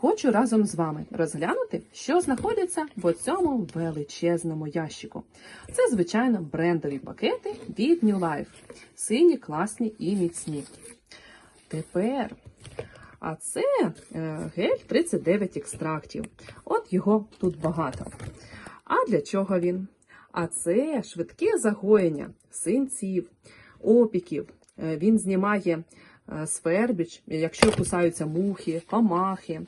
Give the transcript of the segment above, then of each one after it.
Хочу разом з вами розглянути, що знаходиться в цьому величезному ящику. Це, звичайно, брендові пакети від New Life. Сині, класні і міцні. Тепер. А це е, гель 39 екстрактів. От його тут багато. А для чого він? А це швидке загоєння синців, опіків. Е, Він знімає свербіч, якщо кусаються мухи, комахи.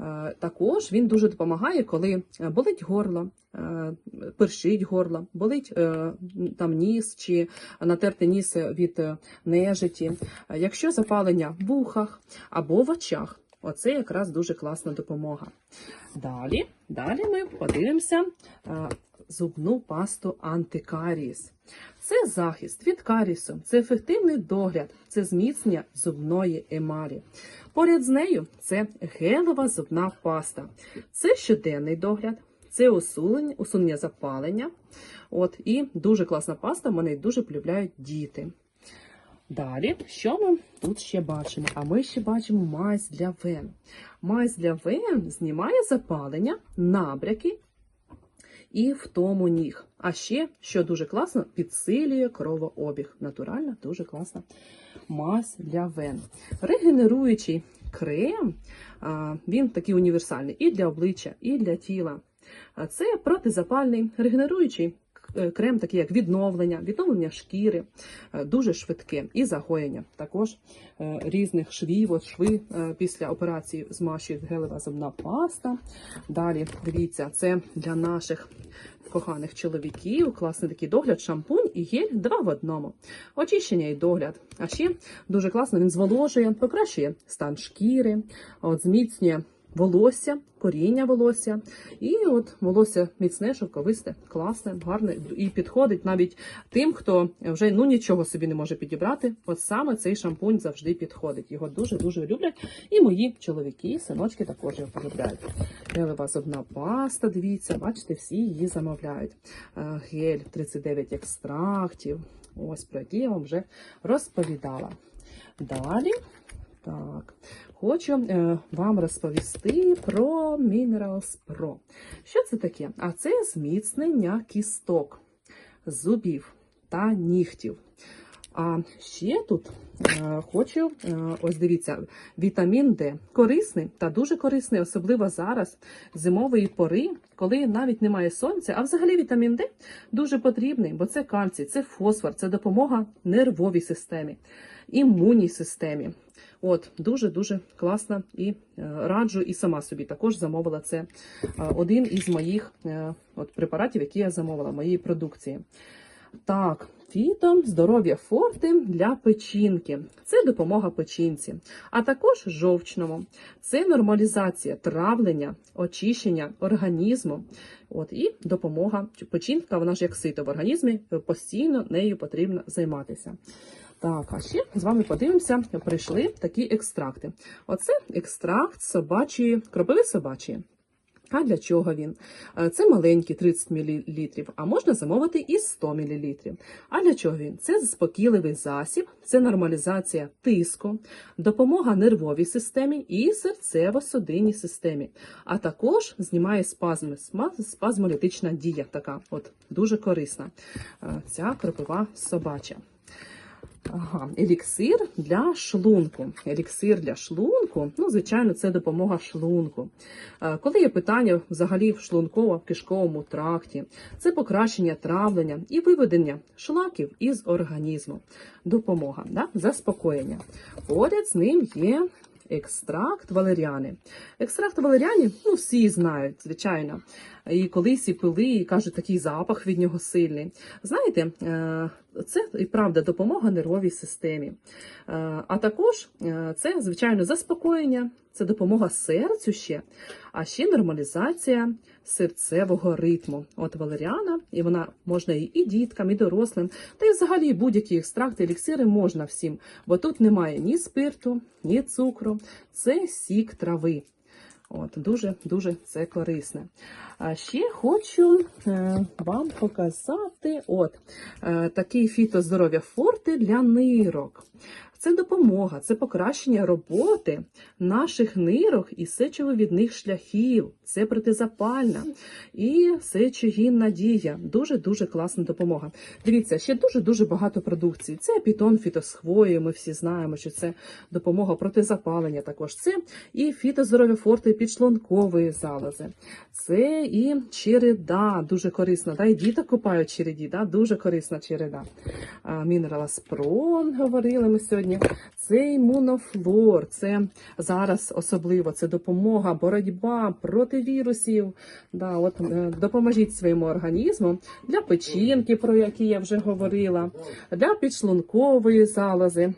Е, Також він дуже допомагає, коли е, болить горло, е, першить горло, болить е, там ніс чи натерти ніс від е, нежиті. Е, Якщо запалення в вухах або в очах, оце якраз дуже класна допомога. Далі, далі ми подивимося е, зубну пасту антикаріс. Це захист від карісу, це ефективний догляд, це зміцнення зубної емалі. Поряд з нею це гелева зубна паста, це щоденний догляд, це усунення, усунення запалення. От, і дуже класна паста, мене дуже полюбляють діти. Далі, що ми тут ще бачимо? А ми ще бачимо мазь для вен. Мазь для вен знімає запалення, набряки і втому ніг. А ще, що дуже класно, підсилює кровообіг. Натуральна, дуже класна мазь для вен. Регенеруючий крем, він такий універсальний і для обличчя, і для тіла. Це протизапальний регенеруючий крем, такий як відновлення, відновлення шкіри, е, дуже швидке і загоєння. Також е, різних швів, от шви е, після операції змащують гелева зубна паста. Далі дивіться, це для наших коханих чоловіків. Класний такий догляд, шампунь і гель два в одному. Очищення і догляд. А ще дуже класно він зволожує, покращує стан шкіри, от зміцнює волосся, коріння волосся. І от волосся міцне, шовковисте, класне, гарне і підходить навіть тим, хто вже ну нічого собі не може підібрати. От саме цей шампунь завжди підходить. Його дуже дуже люблять. І мої чоловіки, синочки також його полюбляють. Гелева зубна паста, дивіться, бачите, всі її замовляють. Е, Гель 39 екстрактів. Ось про які я вам вже розповідала. Далі. Так, хочу е, вам розповісти про Minerals Pro. Що це таке? А це зміцнення кісток, зубів та нігтів. А ще тут е, хочу, е, ось дивіться, вітамін Д корисний та дуже корисний, особливо зараз, зимової пори, коли навіть немає сонця. А взагалі вітамін Д дуже потрібний, бо це кальцій, це фосфор, це допомога нервовій системі, імунній системі. От, дуже-дуже класно і е, раджу, і сама собі також замовила це один із моїх от, препаратів, які я замовила, моєї продукції. Так, фіто, здоров'я форти для печінки. Це допомога печінці, а також жовчному. Це нормалізація травлення, очищення організму. От і допомога печінка, вона ж як сито в організмі, постійно нею потрібно займатися. Так, а ще з вами подивимося, прийшли такі екстракти. Оце екстракт собачої, кропиви собачої. А для чого він? Е, Це маленький 30 мл, а можна замовити і 100 мл. А для чого він? Це заспокійливий засіб, це нормалізація тиску, допомога нервовій системі і серцево-судинній системі, а також знімає спазми, спазмолітична дія така, от дуже корисна. Е, Ця кропива собача. Ага, еліксир для шлунку. Еліксир для шлунку, ну, звичайно, це допомога шлунку. Е, Коли є питання взагалі в шлунково-кишковому тракті, це покращення травлення і виведення шлаків із організму. Допомога, да? заспокоєння. Поряд з ним є екстракт валеріани. Екстракт валеріани, ну, всі знають, звичайно. І колись і пили, і кажуть, такий запах від нього сильний. Знаєте, е, це і правда допомога нервовій системі. Е, А також е, це, звичайно, заспокоєння, це допомога серцю ще, а ще нормалізація серцевого ритму. От валеріана, і вона можна і, діткам, і дорослим, та й взагалі будь-які екстракти, еліксири можна всім, бо тут немає ні спирту, ні цукру, це сік трави. От, дуже дуже це корисне. А ще хочу е, вам показати от, е, такий фітоздоров'я форти для нирок. Це допомога, це покращення роботи наших нирок і сечовивідних шляхів. Це протизапальна і сечогінна дія. Дуже дуже класна допомога. Дивіться, ще дуже дуже багато продукції. Це пітон фітосхвої. Ми всі знаємо, що це допомога протизапалення. Також це і фітоздорові форти підшлункової залози. Це і череда, дуже корисна. Да? І діток купають череді, да? дуже корисна череда. Мінераласпрон говорили ми сьогодні. Це імунофлор, це зараз особливо це допомога, боротьба проти вірусів. Да, от, е, допоможіть своєму організму для печінки, про які я вже говорила, для підшлункової залози.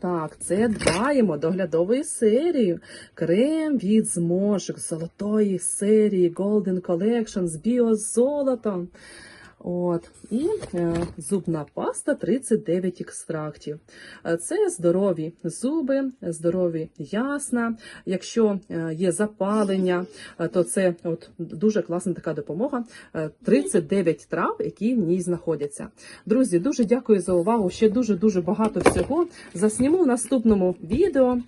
Так, це дбаємо доглядової серії. Крем від зморшок золотої серії Golden Collection з біозолотом. От, і е, зубна паста 39 екстрактів. Е, Це здорові зуби, здорові ясна. Якщо е, є запалення, то це от дуже класна така допомога. Е, 39 трав, які в ній знаходяться. Друзі, дуже дякую за увагу. Ще дуже дуже багато всього. Засніму в наступному відео.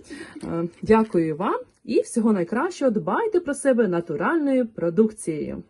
Дякую вам і всього найкращого. Дбайте про себе натуральною продукцією.